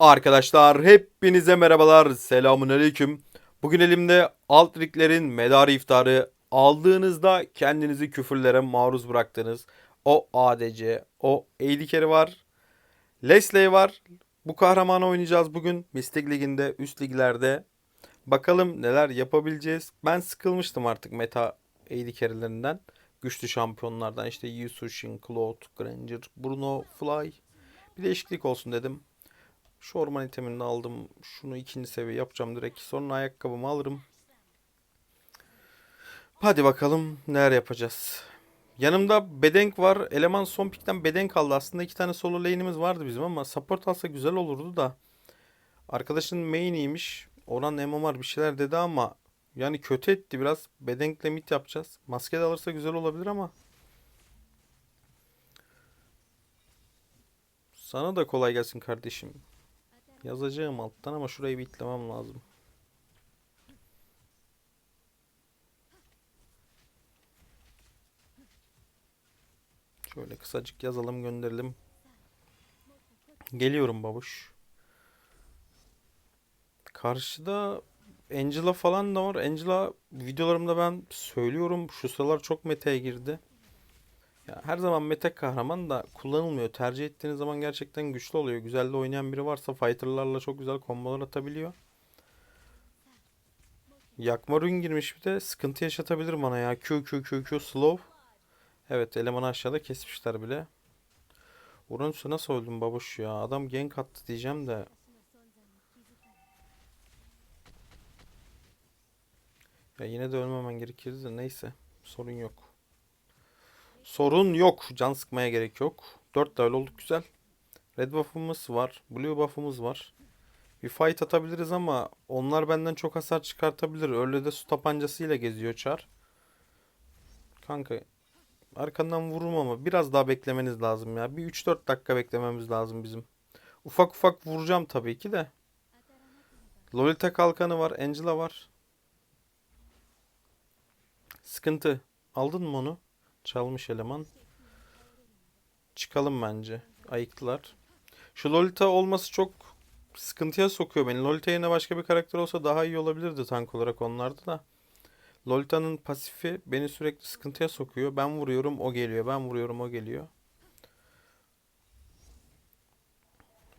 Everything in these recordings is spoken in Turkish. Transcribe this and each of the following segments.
Arkadaşlar hepinize merhabalar. Selamun aleyküm. Bugün elimde Altriklerin medarı iftarı aldığınızda kendinizi küfürlere maruz bıraktığınız o ADC, o Eydikeri var. Leslie var. Bu kahramanı oynayacağız bugün Mystic Ligi'nde, üst liglerde. Bakalım neler yapabileceğiz. Ben sıkılmıştım artık meta Eydikeri'lerinden. Güçlü şampiyonlardan işte Yushin, Claude, Granger, Bruno, Fly. Bir değişiklik olsun dedim. Şu orman itemini aldım. Şunu ikinci seviye yapacağım direkt. Sonra ayakkabımı alırım. Hadi bakalım neler yapacağız. Yanımda Bedenk var. Eleman son pikten Bedenk aldı. Aslında iki tane solo lane'imiz vardı bizim ama support alsa güzel olurdu da. Arkadaşın main'iymiş. Oran MMR bir şeyler dedi ama yani kötü etti biraz. Bedenk'le mid yapacağız. Maske de alırsa güzel olabilir ama. Sana da kolay gelsin kardeşim. Yazacağım alttan ama şurayı bir itlemem lazım. Şöyle kısacık yazalım gönderelim. Geliyorum babuş. Karşıda Angela falan da var. Angela videolarımda ben söylüyorum şu sıralar çok meta'ya girdi. Ya her zaman meta kahraman da kullanılmıyor. Tercih ettiğiniz zaman gerçekten güçlü oluyor. Güzel de oynayan biri varsa fighterlarla çok güzel kombolar atabiliyor. Yakma rün girmiş bir de sıkıntı yaşatabilir bana ya. Q Q Q Q slow. Evet elemanı aşağıda kesmişler bile. Uranüs'ü nasıl öldüm babuş ya? Adam gank attı diyeceğim de. Ya yine de ölmemen gerekirdi de neyse. Sorun yok. Sorun yok. Can sıkmaya gerek yok. 4 level olduk güzel. Red buff'ımız var. Blue buff'ımız var. Bir fight atabiliriz ama onlar benden çok hasar çıkartabilir. Öyle de su tabancasıyla geziyor Char. Kanka arkandan vururum ama biraz daha beklemeniz lazım ya. Bir 3-4 dakika beklememiz lazım bizim. Ufak ufak vuracağım tabii ki de. Lolita kalkanı var. Angela var. Sıkıntı. Aldın mı onu? Çalmış eleman. Çıkalım bence. Ayıktılar. Şu Lolita olması çok sıkıntıya sokuyor beni. Lolita yerine başka bir karakter olsa daha iyi olabilirdi tank olarak onlarda da. Lolita'nın pasifi beni sürekli sıkıntıya sokuyor. Ben vuruyorum o geliyor. Ben vuruyorum o geliyor.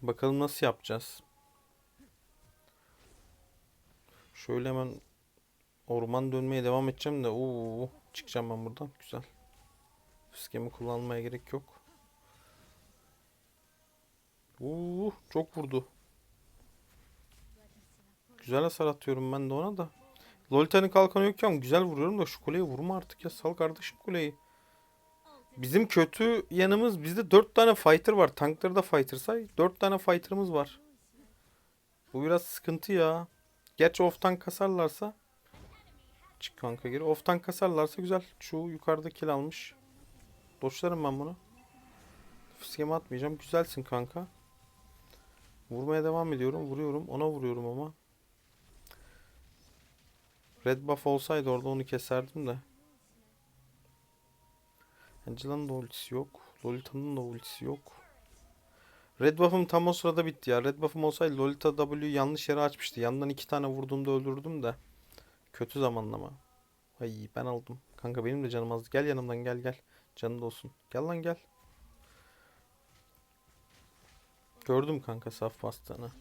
Bakalım nasıl yapacağız. Şöyle hemen orman dönmeye devam edeceğim de. Oo, çıkacağım ben buradan. Güzel. Fiskemi kullanmaya gerek yok. Uuu çok vurdu. Güzel hasar atıyorum ben de ona da. Lolita'nın kalkanı yokken güzel vuruyorum da şu kuleye vurma artık ya. Sal kardeşim kuleyi. Bizim kötü yanımız bizde 4 tane fighter var. Tankları da fighter say. 4 tane fighter'ımız var. Bu biraz sıkıntı ya. Gerçi off tank kasarlarsa Çık kanka geri. Off tank kasarlarsa güzel. Şu yukarıda kill almış. Doçlarım ben bunu. Fiskemi atmayacağım. Güzelsin kanka. Vurmaya devam ediyorum. Vuruyorum. Ona vuruyorum ama. Red buff olsaydı orada onu keserdim de. Angela'nın da ultisi yok. Lolita'nın da ultisi yok. Red buff'ım tam o sırada bitti ya. Red buff'ım olsaydı Lolita W yanlış yere açmıştı. Yandan iki tane vurduğumda öldürdüm de. Kötü zamanlama. Ay ben aldım. Kanka benim de canım azdı. Gel yanımdan gel gel. Canın olsun. Gel lan gel. Gördüm kanka saf bastığını.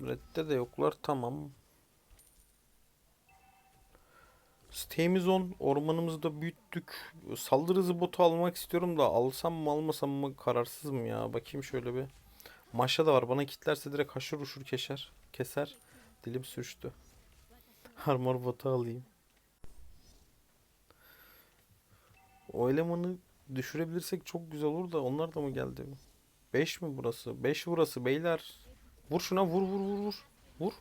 Red'de de yoklar tamam. Sitemiz 10. Ormanımızı da büyüttük. Saldırı hızı botu almak istiyorum da alsam mı almasam mı kararsızım ya. Bakayım şöyle bir. Maşa da var. Bana kitlerse direkt haşır uşur keser. Keser. Dilim sürçtü. Armor botu alayım. O elemanı düşürebilirsek çok güzel olur da onlar da mı geldi? 5 mi burası? 5 burası beyler. Vur şuna vur vur vur vur. Vur.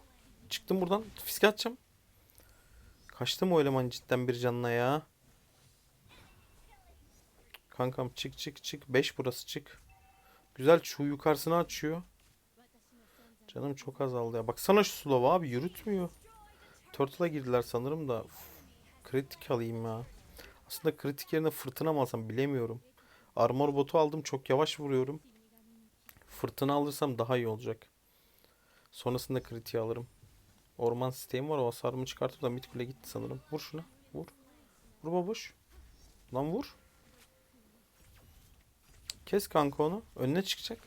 Çıktım buradan. Fiske atacağım. Kaçtı mı o eleman cidden bir canına ya? Kankam çık çık çık. 5 burası çık. Güzel şu yukarısını açıyor. Canım çok azaldı ya. Baksana şu slow abi yürütmüyor. Turtle'a girdiler sanırım da. Uf, kritik alayım ya. Aslında kritik yerine fırtına mı alsam bilemiyorum. Armor botu aldım. Çok yavaş vuruyorum. Fırtına alırsam daha iyi olacak. Sonrasında kritiği alırım. Orman sistemi var. O hasarımı çıkartıp da mid gitti sanırım. Vur şuna. Vur. Vur babuş. Lan vur. Kes kanka onu. Önüne çıkacak.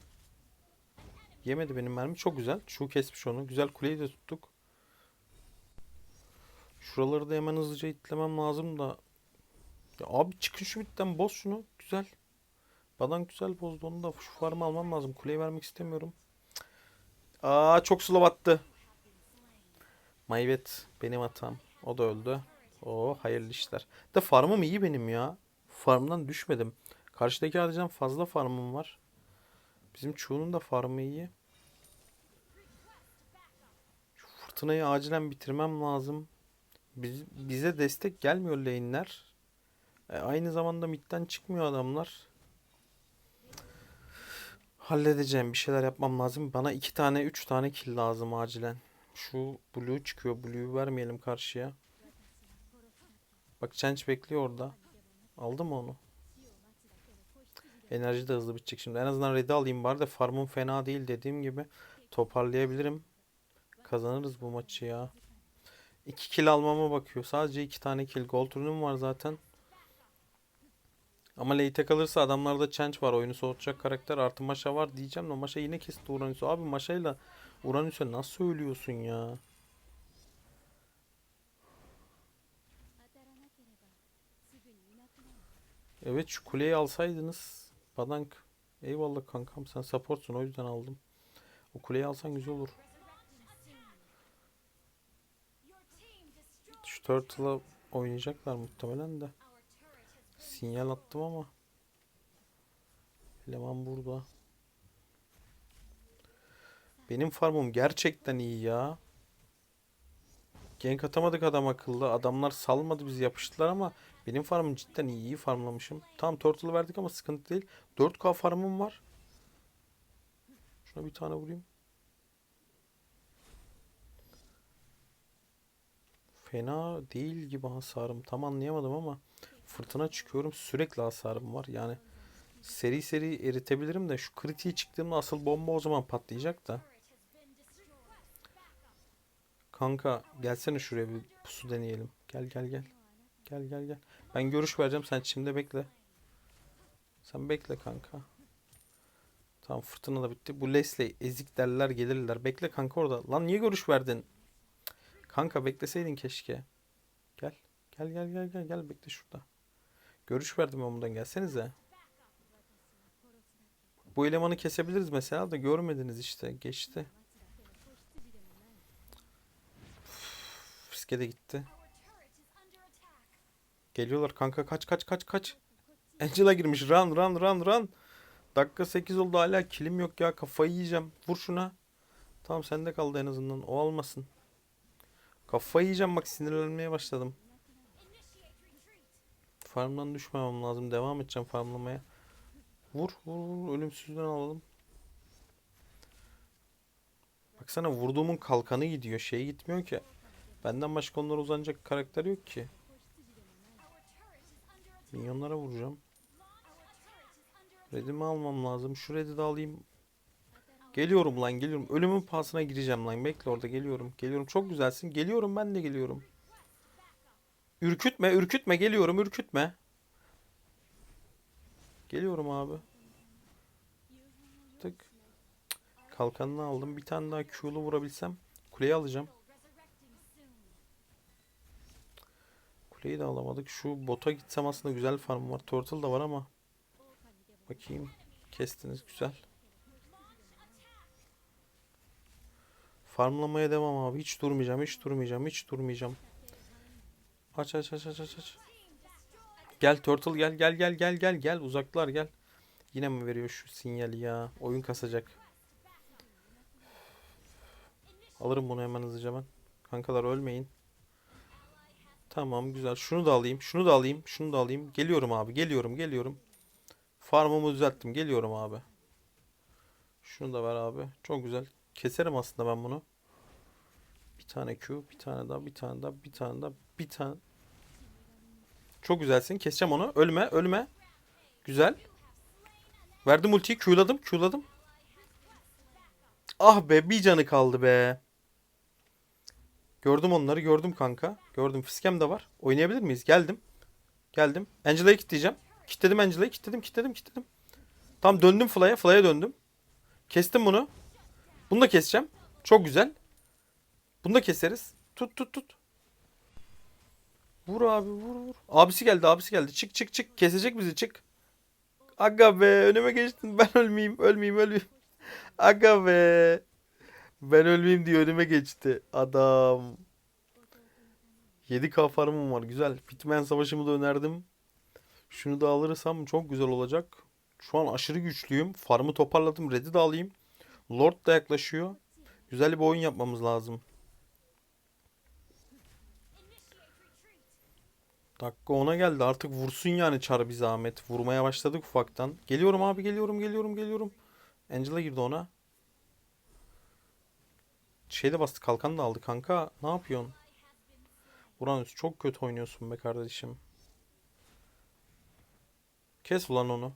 Yemedi benim mermi. Çok güzel. Şu kesmiş onu. Güzel kuleyi de tuttuk. Şuraları da hemen hızlıca itlemem lazım da. Ya abi çıkın şu bitten boz şunu. Güzel. Badan güzel bozdu onu da. Şu farmı almam lazım. Kuleyi vermek istemiyorum. Aa çok slow attı. Mayvet benim hatam. O da öldü. Oo hayırlı işler. De farmım iyi benim ya. Farmdan düşmedim. Karşıdaki adicden fazla farmım var. Bizim çoğunun da farmı iyi. Şu fırtınayı acilen bitirmem lazım. Biz, bize destek gelmiyor lane'ler. E, aynı zamanda midden çıkmıyor adamlar. Halledeceğim. Bir şeyler yapmam lazım. Bana iki tane, üç tane kill lazım acilen. Şu blue çıkıyor. Blue'yu vermeyelim karşıya. Bak Change bekliyor orada. Aldı mı onu? Enerji de hızlı bitecek şimdi. En azından red'i alayım bari de farmım fena değil dediğim gibi. Toparlayabilirim. Kazanırız bu maçı ya. 2 kill almama bakıyor. Sadece 2 tane kill. Gold ürünüm var zaten. Ama late kalırsa adamlarda change var. Oyunu soğutacak karakter. Artı Maşa var diyeceğim de Maşa yine kesti Uranüs'ü. Abi Maşa'yla Uranüs'e nasıl ölüyorsun ya? Evet şu kuleyi alsaydınız. Badank. Eyvallah kankam sen supportsun o yüzden aldım. O kuleyi alsan güzel olur. Şu Turtle'la oynayacaklar muhtemelen de. Sinyal attım ama. Eleman burada. Benim farmım gerçekten iyi ya. Gank atamadık adam akıllı. Adamlar salmadı bizi yapıştılar ama benim farmım cidden iyi. iyi farmlamışım. Tam turtle verdik ama sıkıntı değil. 4K farmım var. Şuna bir tane vurayım. Fena değil gibi hasarım. Tam anlayamadım ama fırtına çıkıyorum. Sürekli hasarım var. Yani seri seri eritebilirim de şu kritiği çıktığımda asıl bomba o zaman patlayacak da. Kanka gelsene şuraya bir pusu deneyelim. Gel gel gel. Gel gel gel. Ben görüş vereceğim sen şimdi bekle. Sen bekle kanka. Tamam fırtına da bitti. Bu Leslie ezik derler gelirler. Bekle kanka orada. Lan niye görüş verdin? Kanka bekleseydin keşke. Gel. Gel gel gel gel gel bekle şurada. Görüş verdim ben bundan gelsenize. Bu elemanı kesebiliriz mesela da görmediniz işte. Geçti. Fiske de gitti. Geliyorlar kanka kaç kaç kaç kaç. Angela girmiş. Run run run run. Dakika 8 oldu hala kilim yok ya. Kafayı yiyeceğim. Vur şuna. Tamam sende kaldı en azından. O almasın. Kafayı yiyeceğim bak sinirlenmeye başladım. Farmdan düşmemem lazım. Devam edeceğim farmlamaya. Vur vur vur. Ölümsüzden alalım. Baksana vurduğumun kalkanı gidiyor. Şey gitmiyor ki. Benden başka onlara uzanacak karakter yok ki. Minyonlara vuracağım. Redimi almam lazım. Şu redi de alayım. Geliyorum lan geliyorum. Ölümün pahasına gireceğim lan. Bekle orada geliyorum. Geliyorum. Çok güzelsin. Geliyorum ben de geliyorum. Ürkütme ürkütme geliyorum ürkütme. Geliyorum abi. Tık. Kalkanını aldım. Bir tane daha Q'lu vurabilsem kuleyi alacağım. Kuleyi de alamadık. Şu bota gitsem aslında güzel farm var. Turtle da var ama. Bakayım. Kestiniz güzel. Farmlamaya devam abi. Hiç durmayacağım. Hiç durmayacağım. Hiç durmayacağım. Aç aç aç aç aç aç. Gel Turtle gel gel gel gel gel gel. Uzaklar gel. Yine mi veriyor şu sinyali ya? Oyun kasacak. Alırım bunu hemen hızlıca ben. Kankalar ölmeyin. Tamam güzel. Şunu da alayım. Şunu da alayım. Şunu da alayım. Geliyorum abi. Geliyorum. Geliyorum. Farmımı düzelttim. Geliyorum abi. Şunu da ver abi. Çok güzel. Keserim aslında ben bunu. Bir tane Q. Bir tane daha. Bir tane daha. Bir tane daha. Bir tane. Çok güzelsin. Keseceğim onu. Ölme. Ölme. Güzel. Verdim ultiyi Q'ladım Q'ladım. Ah be bir canı kaldı be. Gördüm onları gördüm kanka. Gördüm fiskem de var. Oynayabilir miyiz? Geldim. Geldim. Angela'yı kilitleyeceğim. Kilitledim Angela'yı. Kilitledim kilitledim kilitledim. Tam döndüm Fly'a. Fly'a döndüm. Kestim bunu. Bunu da keseceğim. Çok güzel. Bunu da keseriz. Tut tut tut. Vur abi vur vur. Abisi geldi abisi geldi. Çık çık çık. Kesecek bizi çık. Aga be önüme geçtin. Ben ölmeyeyim ölmeyeyim ölmeyeyim. Aga be. Ben ölmeyeyim diye önüme geçti. Adam. 7K farmım var. Güzel. Bitmeyen savaşımı da önerdim. Şunu da alırsam çok güzel olacak. Şu an aşırı güçlüyüm. Farmı toparladım. Red'i de alayım. Lord da yaklaşıyor. Güzel bir oyun yapmamız lazım. Dakika ona geldi. Artık vursun yani çar bir zahmet. Vurmaya başladık ufaktan. Geliyorum abi geliyorum geliyorum geliyorum. Angela girdi ona. Şey de bastı kalkan da aldı kanka. Ne yapıyorsun? Uranüs çok kötü oynuyorsun be kardeşim. Kes ulan onu.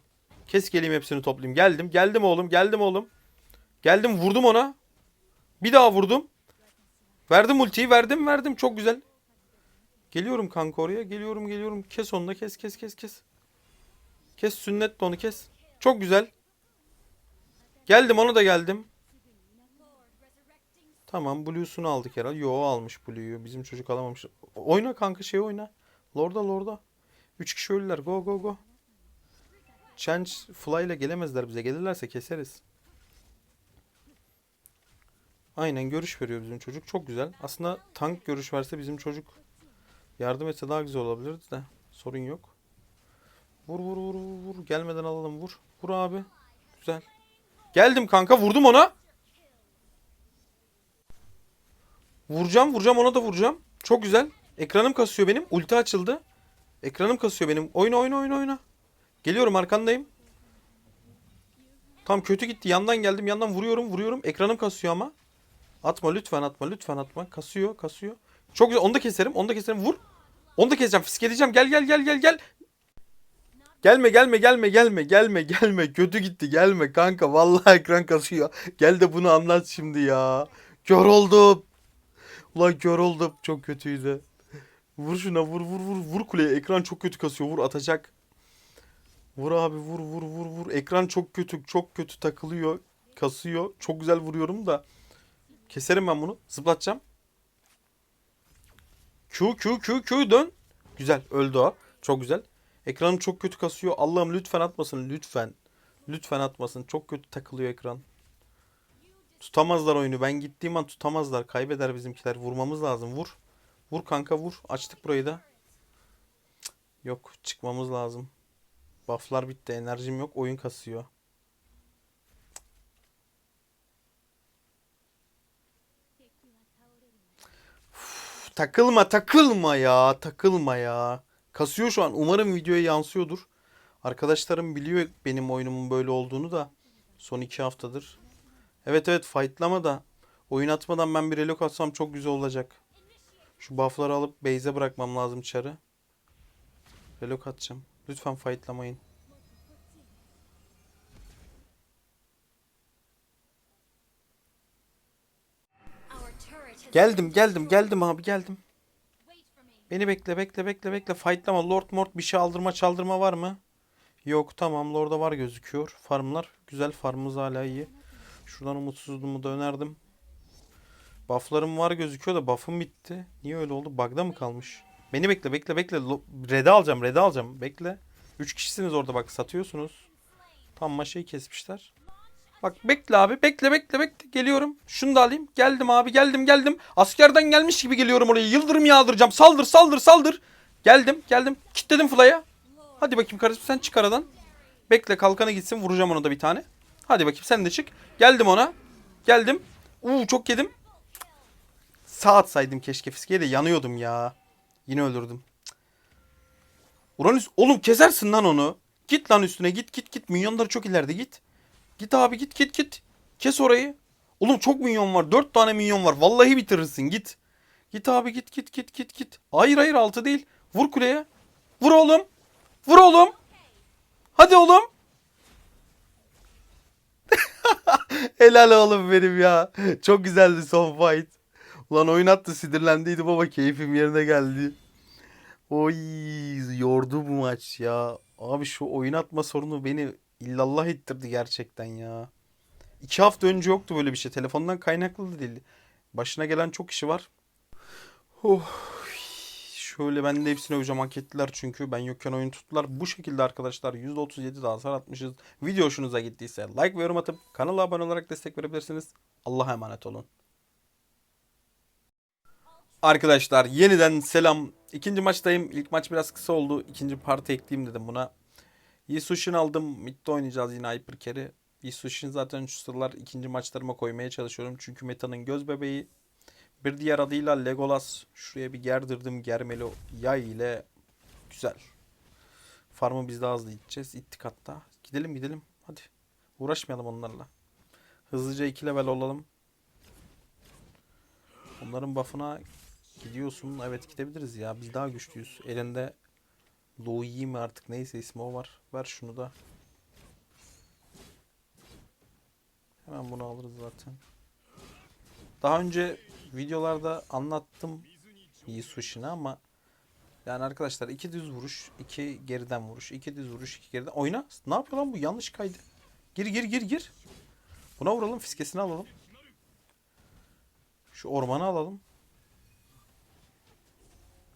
Kes geleyim hepsini toplayayım. Geldim. Geldim oğlum. Geldim oğlum. Geldim vurdum ona. Bir daha vurdum. Verdim ultiyi. Verdim verdim. Çok güzel. Geliyorum kanka oraya. Geliyorum geliyorum. Kes onu da kes kes kes kes. Kes sünnet de onu kes. Çok güzel. Geldim onu da geldim. Tamam Blue'sunu aldık herhalde. Yo almış Blue'yu. Bizim çocuk alamamış. Oyna kanka şey oyna. Lord'a Lord'a. 3 kişi ölüler. Go go go. Change Fly ile gelemezler bize. Gelirlerse keseriz. Aynen görüş veriyor bizim çocuk. Çok güzel. Aslında tank görüş verse bizim çocuk yardım etse daha güzel olabilirdi de. Sorun yok. Vur vur vur vur. Gelmeden alalım vur. Vur abi. Güzel. Geldim kanka vurdum ona. Vuracağım vuracağım ona da vuracağım. Çok güzel. Ekranım kasıyor benim. Ulti açıldı. Ekranım kasıyor benim. Oyna oyna oyna oyna. Geliyorum arkandayım. Tam kötü gitti. Yandan geldim. Yandan vuruyorum vuruyorum. Ekranım kasıyor ama. Atma lütfen atma lütfen atma. Kasıyor kasıyor. Çok güzel. Onu da keserim. Onu da keserim. Vur. Onu da keseceğim. Fiskeleyeceğim. Gel gel gel gel gel. Gelme gelme gelme gelme gelme gelme. Kötü gitti gelme kanka. Vallahi ekran kasıyor. Gel de bunu anlat şimdi ya. Kör oldum. Ulan kör oldum. Çok kötüydü. Vur şuna vur vur vur. Vur kuleye. Ekran çok kötü kasıyor. Vur atacak. Vur abi vur vur vur vur. Ekran çok kötü çok kötü takılıyor. Kasıyor. Çok güzel vuruyorum da. Keserim ben bunu. Zıplatacağım. Q Q Q Q dön. Güzel öldü o. Çok güzel. Ekranım çok kötü kasıyor. Allah'ım lütfen atmasın lütfen. Lütfen atmasın. Çok kötü takılıyor ekran. Tutamazlar oyunu. Ben gittiğim an tutamazlar. Kaybeder bizimkiler. Vurmamız lazım. Vur. Vur kanka vur. Açtık burayı da. Yok çıkmamız lazım. Bufflar bitti. Enerjim yok. Oyun kasıyor. Takılma takılma ya. Takılma ya. Kasıyor şu an. Umarım videoya yansıyordur. Arkadaşlarım biliyor benim oyunumun böyle olduğunu da. Son iki haftadır. Evet evet fightlama da. Oyun atmadan ben bir relok atsam çok güzel olacak. Şu buffları alıp base'e bırakmam lazım çarı. Relok atacağım. Lütfen fightlamayın. Geldim geldim geldim abi geldim. Beni bekle bekle bekle bekle fightlama. Lord Mort bir şey aldırma çaldırma var mı? Yok tamam Lord'a var gözüküyor. Farmlar güzel farmımız hala iyi. Şuradan umutsuzluğumu da önerdim. Bufflarım var gözüküyor da buff'ım bitti. Niye öyle oldu? Bug'da mı kalmış? Beni bekle bekle bekle. Red'i alacağım red'i alacağım. Bekle. 3 kişisiniz orada bak satıyorsunuz. Tam maşayı kesmişler. Bak bekle abi bekle bekle bekle geliyorum. Şunu da alayım. Geldim abi geldim geldim. Askerden gelmiş gibi geliyorum oraya. Yıldırım yağdıracağım. Saldır saldır saldır. Geldim geldim. Kitledim Fly'a. Hadi bakayım kardeşim sen çık aradan. Bekle kalkana gitsin vuracağım onu da bir tane. Hadi bakayım sen de çık. Geldim ona. Geldim. Uuu çok yedim. Sağ atsaydım keşke fiskeye de yanıyordum ya. Yine öldürdüm. Uranüs oğlum kesersin lan onu. Git lan üstüne git git git. Minyonları çok ileride git. Git abi git git git. Kes orayı. Oğlum çok minyon var. Dört tane minyon var. Vallahi bitirirsin git. Git abi git git git git git. Hayır hayır altı değil. Vur kuleye. Vur oğlum. Vur oğlum. Hadi oğlum. Helal oğlum benim ya. Çok güzeldi son fight. Ulan oyun attı sinirlendiydim ama keyfim yerine geldi. Oy yordu bu maç ya. Abi şu oyun atma sorunu beni illallah ettirdi gerçekten ya. İki hafta önce yoktu böyle bir şey. Telefondan kaynaklı da değil. Başına gelen çok kişi var. Oh. Şöyle ben de hepsine hocam hak ettiler çünkü ben yokken oyun tuttular. Bu şekilde arkadaşlar %37 daha hasar atmışız. Video hoşunuza gittiyse like ve yorum atıp kanala abone olarak destek verebilirsiniz. Allah'a emanet olun. Arkadaşlar yeniden selam. İkinci maçtayım. İlk maç biraz kısa oldu. İkinci parti ekleyeyim dedim buna. Yisushin aldım. Mid'de oynayacağız yine Hyper Carry. Yisushin zaten şu sıralar ikinci maçlarıma koymaya çalışıyorum. Çünkü metanın göz bebeği. Bir diğer adıyla Legolas. Şuraya bir gerdirdim germeli yay ile. Güzel. Farmı biz daha hızlı gideceğiz. İttik hatta. Gidelim gidelim. Hadi. Uğraşmayalım onlarla. Hızlıca 2 level olalım. Onların buff'ına gidiyorsun. Evet gidebiliriz ya. Biz daha güçlüyüz. Elinde Louis mi artık neyse ismi o var. Ver şunu da. Hemen bunu alırız zaten. Daha önce videolarda anlattım iyi ama yani arkadaşlar iki düz vuruş, iki geriden vuruş, iki düz vuruş, iki geriden. Oyna. Ne yapıyor lan bu? Yanlış kaydı. Gir gir gir gir. Buna vuralım, fiskesini alalım. Şu ormanı alalım.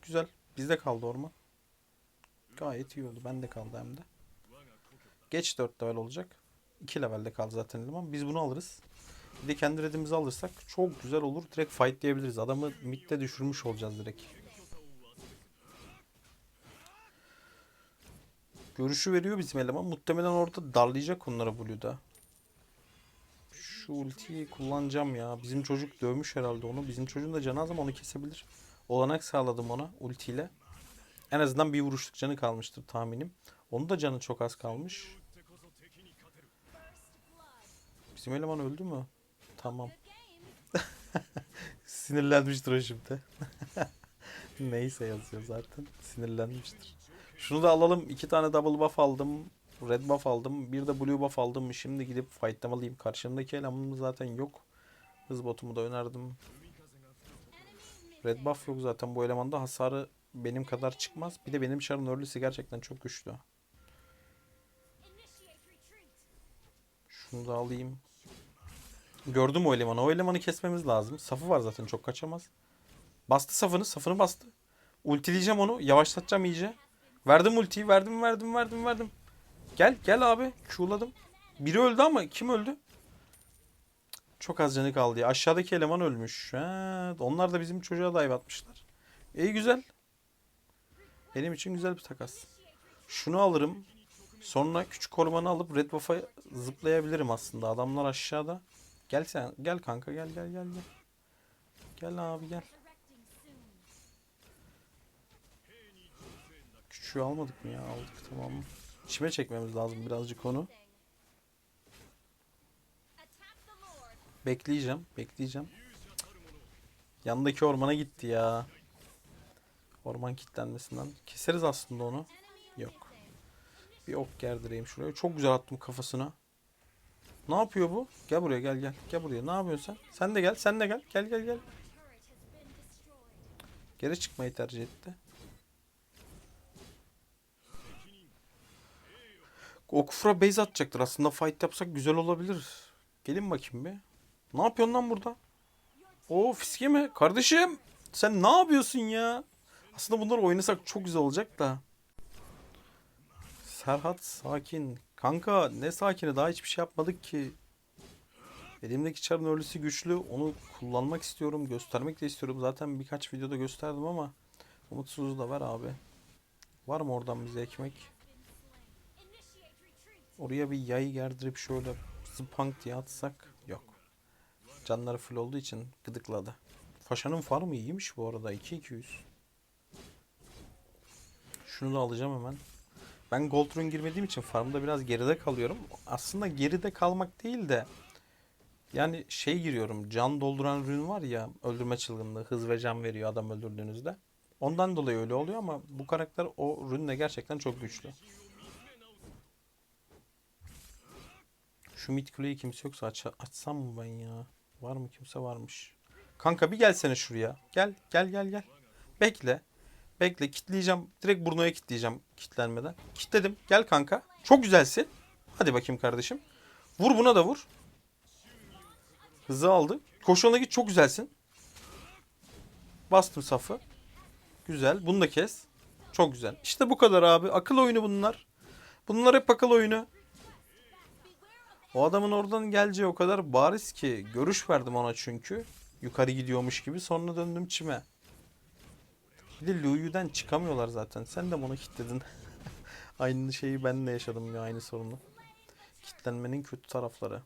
Güzel. Bizde kaldı orman. Gayet iyi oldu. Bende kaldı hem de. Geç 4 level olacak. 2 levelde kaldı zaten eleman. Biz bunu alırız. Bir de kendi redimizi alırsak çok güzel olur. Direkt fight diyebiliriz. Adamı midde düşürmüş olacağız direkt. Görüşü veriyor bizim eleman. Muhtemelen orada darlayacak onlara Blue'da. Şu ultiyi kullanacağım ya. Bizim çocuk dövmüş herhalde onu. Bizim çocuğun da canı az ama onu kesebilir. Olanak sağladım ona ultiyle. En azından bir vuruşluk canı kalmıştır tahminim. Onun da canı çok az kalmış. Bizim eleman öldü mü? Tamam. Sinirlenmiştir o şimdi. Neyse yazıyor zaten. Sinirlenmiştir. Şunu da alalım. İki tane double buff aldım. Red buff aldım. Bir de blue buff aldım. Şimdi gidip fightlamalıyım. Karşımdaki elemanım zaten yok. Hız botumu da önerdim. Red buff yok zaten bu elemanda. Hasarı benim kadar çıkmaz. Bir de benim Sharon Early'si gerçekten çok güçlü. Şunu da alayım. Gördüm o elemanı. O elemanı kesmemiz lazım. Safı var zaten çok kaçamaz. Bastı safını. Safını bastı. Ultileyeceğim onu. Yavaşlatacağım iyice. Verdim ultiyi. Verdim verdim verdim verdim. Gel gel abi. Q'ladım. Biri öldü ama kim öldü? Çok az canı kaldı. Aşağıdaki eleman ölmüş. Ha, onlar da bizim çocuğa dive atmışlar. İyi güzel. Benim için güzel bir takas. Şunu alırım. Sonra küçük ormanı alıp Red Buff'a zıplayabilirim aslında. Adamlar aşağıda. Gel sen. Gel kanka gel gel gel gel. Gel abi gel. Küçüğü almadık mı ya? Aldık tamam mı? İçime çekmemiz lazım birazcık onu. Bekleyeceğim. Bekleyeceğim. Yanındaki ormana gitti ya. Orman kilitlenmesinden. Keseriz aslında onu. Yok. Bir ok gerdireyim şuraya. Çok güzel attım kafasına. Ne yapıyor bu? Gel buraya gel gel. Gel buraya. Ne yapıyorsun sen? Sen de gel. Sen de gel. Gel gel gel. Geri çıkmayı tercih etti. Okufra base atacaktır. Aslında fight yapsak güzel olabilir. Gelin bakayım bir. Ne yapıyorsun lan burada? O fiske mi? Kardeşim sen ne yapıyorsun ya? Aslında bunları oynasak çok güzel olacak da. Serhat sakin. Kanka ne sakini daha hiçbir şey yapmadık ki. Elimdeki çarın örlüsü güçlü. Onu kullanmak istiyorum. Göstermek de istiyorum. Zaten birkaç videoda gösterdim ama. Umutsuzluğu da ver abi. Var mı oradan bize ekmek? Oraya bir yay gerdirip şöyle zıpank diye atsak. Yok. Canları full olduğu için gıdıkladı. Faşa'nın farmı iyiymiş bu arada. 2-200. Şunu da alacağım hemen. Ben Gold Rune girmediğim için farmda biraz geride kalıyorum. Aslında geride kalmak değil de yani şey giriyorum. Can dolduran rune var ya öldürme çılgınlığı. Hız ve can veriyor adam öldürdüğünüzde. Ondan dolayı öyle oluyor ama bu karakter o rune gerçekten çok güçlü. Şu mid kuleyi kimse yoksa aç açsam mı ben ya? Var mı kimse varmış. Kanka bir gelsene şuraya. Gel gel gel gel. Bekle. Bekle kitleyeceğim. Direkt burnuya kitleyeceğim kitlenmeden. Kitledim. Gel kanka. Çok güzelsin. Hadi bakayım kardeşim. Vur buna da vur. Hızı aldı. Koşuna git çok güzelsin. Bastım safı. Güzel. Bunu da kes. Çok güzel. İşte bu kadar abi. Akıl oyunu bunlar. Bunlar hep akıl oyunu. O adamın oradan geleceği o kadar bariz ki. Görüş verdim ona çünkü. Yukarı gidiyormuş gibi. Sonra döndüm çime. Bir de Luyu'dan çıkamıyorlar zaten. Sen de bunu kilitledin. aynı şeyi ben de yaşadım ya aynı sorunu. Kitlenmenin kötü tarafları.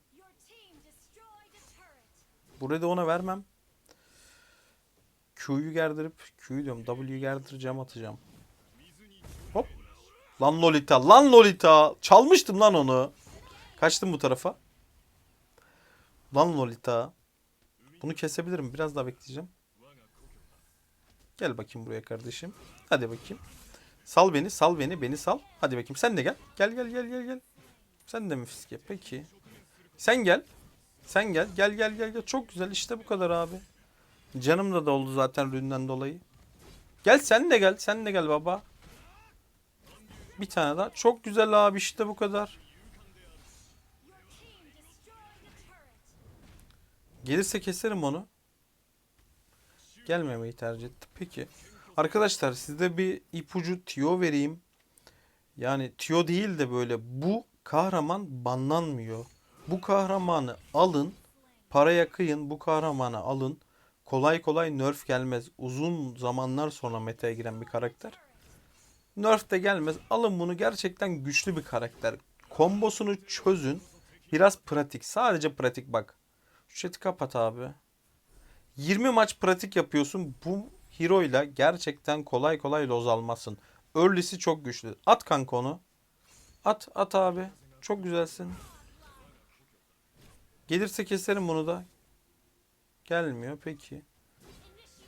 Burayı da ona vermem. Q'yu gerdirip Q'yu diyorum W'yu gerdireceğim atacağım. Hop. Lan Lolita, lan Lolita. Çalmıştım lan onu. Kaçtım bu tarafa. Lan Lolita. Bunu kesebilirim. Biraz daha bekleyeceğim. Gel bakayım buraya kardeşim. Hadi bakayım. Sal beni, sal beni, beni sal. Hadi bakayım sen de gel. Gel gel gel gel gel. Sen de mi fiske? Peki. Sen gel. Sen gel. Gel gel gel gel. Çok güzel işte bu kadar abi. Canım da doldu zaten ründen dolayı. Gel sen de gel. Sen de gel baba. Bir tane daha. Çok güzel abi işte bu kadar. Gelirse keserim onu. Gelmemeyi tercih etti. Peki. Arkadaşlar size bir ipucu tiyo vereyim. Yani tiyo değil de böyle bu kahraman banlanmıyor. Bu kahramanı alın. Paraya kıyın. Bu kahramanı alın. Kolay kolay nerf gelmez. Uzun zamanlar sonra meta'ya giren bir karakter. Nerf de gelmez. Alın bunu gerçekten güçlü bir karakter. Kombosunu çözün. Biraz pratik. Sadece pratik bak. Şu chat'i kapat abi. 20 maç pratik yapıyorsun. Bu hero ile gerçekten kolay kolay loz almazsın. Early'si çok güçlü. At kanka onu. At at abi. Çok güzelsin. Gelirse keserim bunu da. Gelmiyor peki.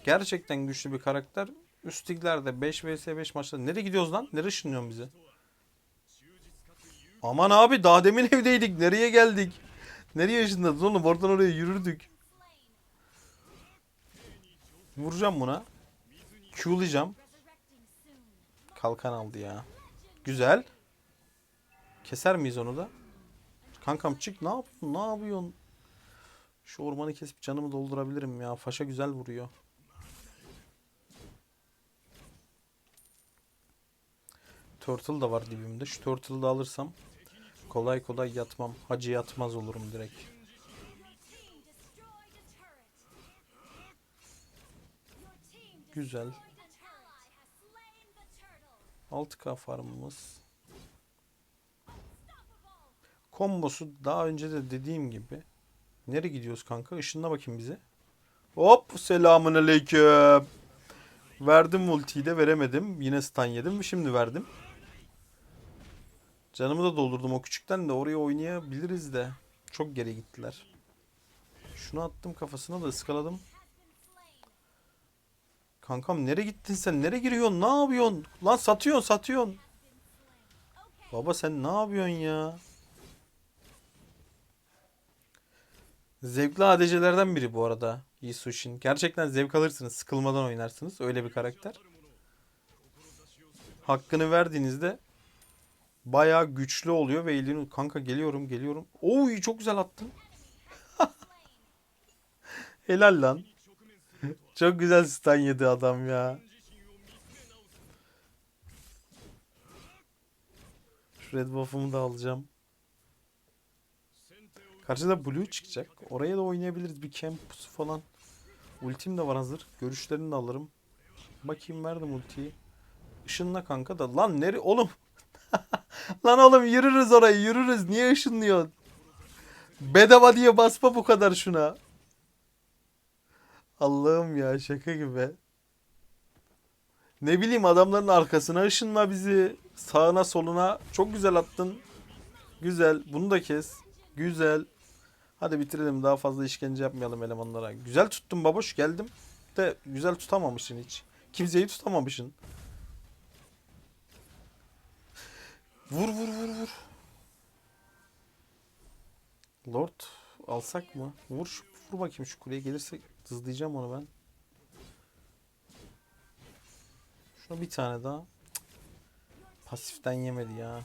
Gerçekten güçlü bir karakter. Üstliglerde 5 vs 5 maçta. Nereye gidiyoruz lan? Nereye ışınlıyorsun bizi? Aman abi daha demin evdeydik. Nereye geldik? Nereye ışınladın oğlum? Oradan oraya yürürdük. Vuracağım buna. Q'layacağım. Kalkan aldı ya. Güzel. Keser miyiz onu da? Kankam çık. Ne yapıyorsun? Ne yapıyorsun? Şu ormanı kesip canımı doldurabilirim ya. Faşa güzel vuruyor. Turtle da var dibimde. Şu Turtle'ı da alırsam kolay kolay yatmam. Hacı yatmaz olurum direkt. Turtle. 6K farmımız. Kombosu daha önce de dediğim gibi. Nereye gidiyoruz kanka? Işınla bakayım bize. Hop selamun aleyküm. Verdim ultiyi de veremedim. Yine stun yedim. Şimdi verdim. Canımı da doldurdum o küçükten de oraya oynayabiliriz de. Çok geri gittiler. Şunu attım kafasına da ıskaladım. Kankam nereye gittin sen? Nereye giriyorsun? Ne yapıyorsun? Lan satıyorsun satıyorsun. Baba sen ne yapıyorsun ya? Zevkli ADC'lerden biri bu arada Yisushin. Gerçekten zevk alırsınız. Sıkılmadan oynarsınız. Öyle bir karakter. Hakkını verdiğinizde bayağı güçlü oluyor ve elini kanka geliyorum geliyorum. Oy çok güzel attın. Helal lan. Çok güzel stun yedi adam ya. Şu red buff'ımı da alacağım. Karşıda blue çıkacak. Oraya da oynayabiliriz. Bir camp falan. Ultim de var hazır. Görüşlerini de alırım. Bakayım verdim ultiyi. Işınla kanka da. Lan nere oğlum? Lan oğlum yürürüz orayı yürürüz. Niye ışınlıyorsun? Bedava diye basma bu kadar şuna. Allah'ım ya şaka gibi. Ne bileyim adamların arkasına ışınla bizi. Sağına soluna. Çok güzel attın. Güzel. Bunu da kes. Güzel. Hadi bitirelim. Daha fazla işkence yapmayalım elemanlara. Güzel tuttun baboş. Geldim. De güzel tutamamışsın hiç. Kimseyi tutamamışsın. Vur vur vur vur. Lord alsak mı? Vur, şu- vur bakayım şu kuleye gelirse hızlayacağım onu ben. Şuna bir tane daha. Pasiften yemedi ya.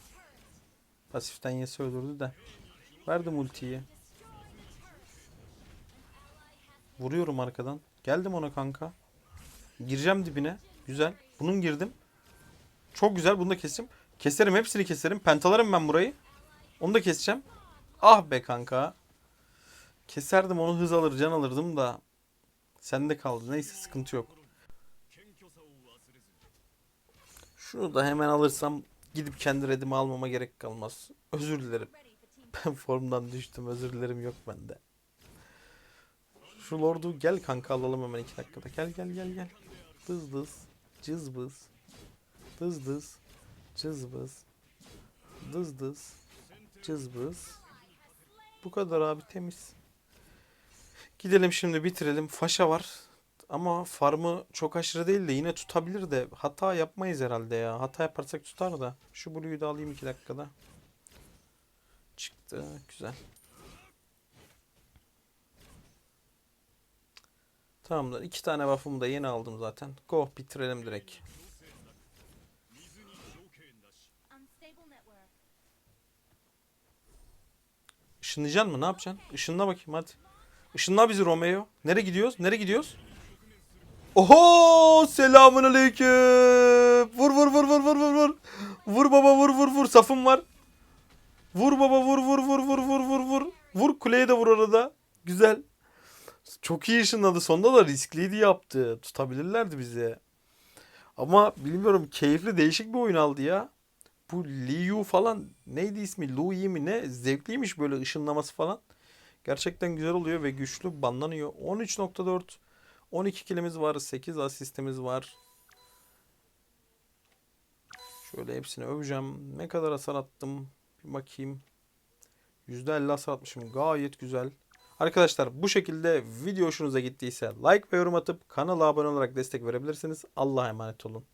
Pasiften yese öldürdü de. Verdim ultiyi. Vuruyorum arkadan. Geldim ona kanka. Gireceğim dibine. Güzel. Bunun girdim. Çok güzel. Bunu da keseyim. Keserim. Hepsini keserim. Pentalarım ben burayı. Onu da keseceğim. Ah be kanka. Keserdim onu hız alır can alırdım da. Sende kaldı. Neyse sıkıntı yok. Şunu da hemen alırsam gidip kendi redimi almama gerek kalmaz. Özür dilerim. Ben formdan düştüm. Özür dilerim yok bende. Şu lordu gel kanka alalım hemen iki dakikada. Gel gel gel gel. Dız dız. Cız bız. Dız dız. Cız bız. Dız dız. Cız bız. Bu kadar abi temiz. Gidelim şimdi bitirelim. Faşa var. Ama farmı çok aşırı değil de yine tutabilir de hata yapmayız herhalde ya. Hata yaparsak tutar da. Şu Blue'yu da alayım iki dakikada. Çıktı. Güzel. Tamamdır. İki tane buff'ımı da yeni aldım zaten. Go bitirelim direkt. Işınlayacaksın mı? Ne yapacaksın? Işınla bakayım hadi. Işınla bizi Romeo. Nereye gidiyoruz? Nereye gidiyoruz? Oho! Selamun aleyküm. Vur vur vur vur vur vur vur. Vur baba vur vur vur. Safım var. Vur baba vur vur vur vur vur vur vur. Vur kuleye de vur arada. Güzel. Çok iyi ışınladı. Sonda da riskliydi yaptı. Tutabilirlerdi bizi. Ama bilmiyorum keyifli değişik bir oyun aldı ya. Bu Liu falan neydi ismi? Louis mi ne? Zevkliymiş böyle ışınlaması falan. Gerçekten güzel oluyor ve güçlü banlanıyor. 13.4 12 kilimiz var. 8 asistimiz var. Şöyle hepsini öveceğim. Ne kadar hasar attım? Bir bakayım. %50 hasar atmışım. Gayet güzel. Arkadaşlar bu şekilde video hoşunuza gittiyse like ve yorum atıp kanala abone olarak destek verebilirsiniz. Allah'a emanet olun.